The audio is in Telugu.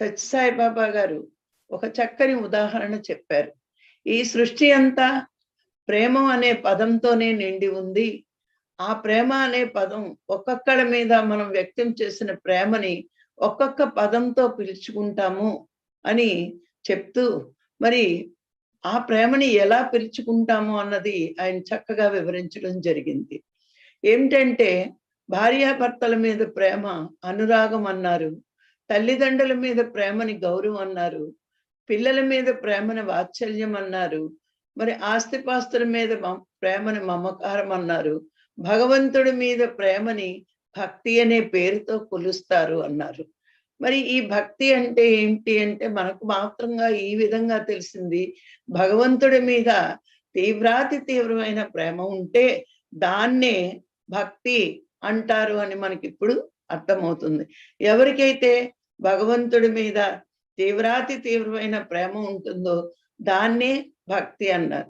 సత్యసాయి బాబా గారు ఒక చక్కని ఉదాహరణ చెప్పారు. ఈ సృష్టి అంతా ప్రేమ అనే పదంతోనే నిండి ఉంది. ఆ ప్రేమ అనే పదం ఒక్కొక్కడి మీద మనం వ్యక్తం చేసిన ప్రేమని ఒక్కొక్క పదంతో పిలుచుకుంటాము అని చెప్తూ మరి ఆ ప్రేమని ఎలా పిలుచుకుంటాము అన్నది ఆయన చక్కగా వివరించడం జరిగింది. ఏమిటంటే భార్యాభర్తల మీద ప్రేమ అనురాగం అన్నారు. తల్లిదండ్రుల మీద ప్రేమని గౌరవం అన్నారు పిల్లల మీద ప్రేమని వాత్సల్యం అన్నారు మరి ఆస్తిపాస్తుల మీద ప్రేమని మమకారం అన్నారు భగవంతుడి మీద ప్రేమని భక్తి అనే పేరుతో కొలుస్తారు అన్నారు. మరి ఈ భక్తి అంటే ఏంటి అంటే మనకు మాత్రంగా ఈ విధంగా తెలిసింది. భగవంతుడి మీద తీవ్రాతి తీవ్రమైన ప్రేమ ఉంటే దాన్నే భక్తి అంటారు అని మనకి ఇప్పుడు అర్థమవుతుంది. ఎవరికైతే భగవంతుడి మీద తీవ్రాతి తీవ్రమైన ప్రేమ ఉంటుందో దాన్నే భక్తి అన్నారు.